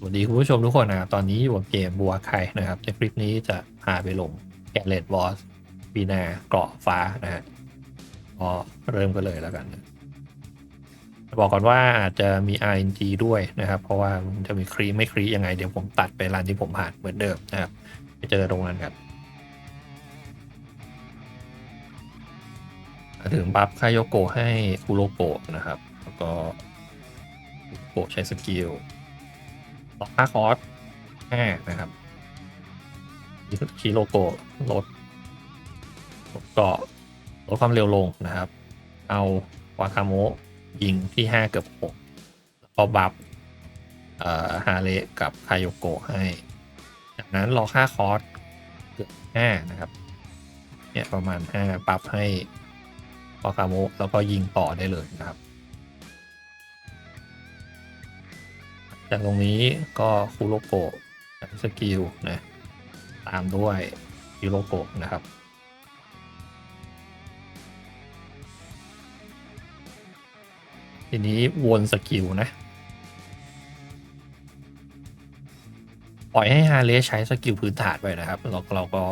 สวัสดีคุณผู้ชมทุกคนนะครับตอนนี้อยู่กับเกมบัวไข่นะครับในคลิปนี้จะพาไปลงแกเลตวอสปีนาเกราะฟ้านะฮะก็เริ่มกันเลยแล้วกันบอกก่อนว่าอาจจะมี RNG ด้วยนะครับ เพราะว่ามันจะมีครีไม่ครียังไง เดี๋ยวผมตัดไปร้านที่ผมผ่านเหมือนเดิมนะครับไปเจอตรงนั้นกันถึงบัฟคายโยโกให้คุโรโกะนะครับ แล้วก็โรโกะใช้สกิล ล็อกค่าคอร์สห้านะครับคีโลโกลดเกาะลดความเร็วลงนะครับ เอาวาคาโมะยิงที่ห้าเกือบหกแล้วก็บัฟเอ่อฮาเลกับคายโยโกะให้ จากนั้นรอค่าคอร์สเกือบห้านะครับ เนี่ยประมาณห้าปรับให้วาคาโมะแล้วก็ยิงต่อได้เลยนะครับ จากตรงนี้ก็คูโรโกะสกิลนะตามด้วยฮิโรโกะนะครับทีนี้วนสกิลนะ ปล่อยให้ฮาเลใช้สกิลพื้นฐานไปนะครับเราเราก็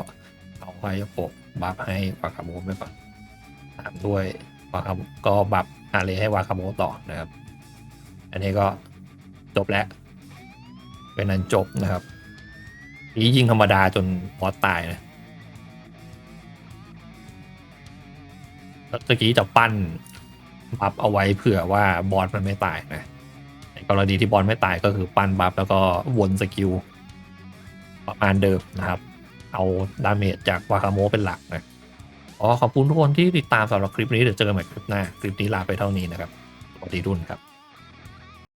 เอาไฮโยโกบัฟให้วาคาโมไปก่อนตามด้วยวาคาก็บัฟฮาเลให้วาคาโมต่อนะครับ อันนี้ก็ จบแล้วเป็นนั้นจบนะครับนี้ยิงธรรมดาจนบอสตายนะตะกี้จะปั้นบัฟเอาไว้เผื่อว่าบอสมันไม่ตายนะในกรณีที่บอสไม่ตายก็คือปั้นบัฟแล้วก็วนสกิลประมาณเดิมนะครับ เอาดาเมจจากวาคาโมเป็นหลักนะขอขอบคุณทุกคนที่ติดตามสำหรับคลิปนี้เดี๋ยวเจอกันใหม่คลิปหน้า คลิปนี้ลาไปเท่านี้นะครับสวัสดีรุ่นครับ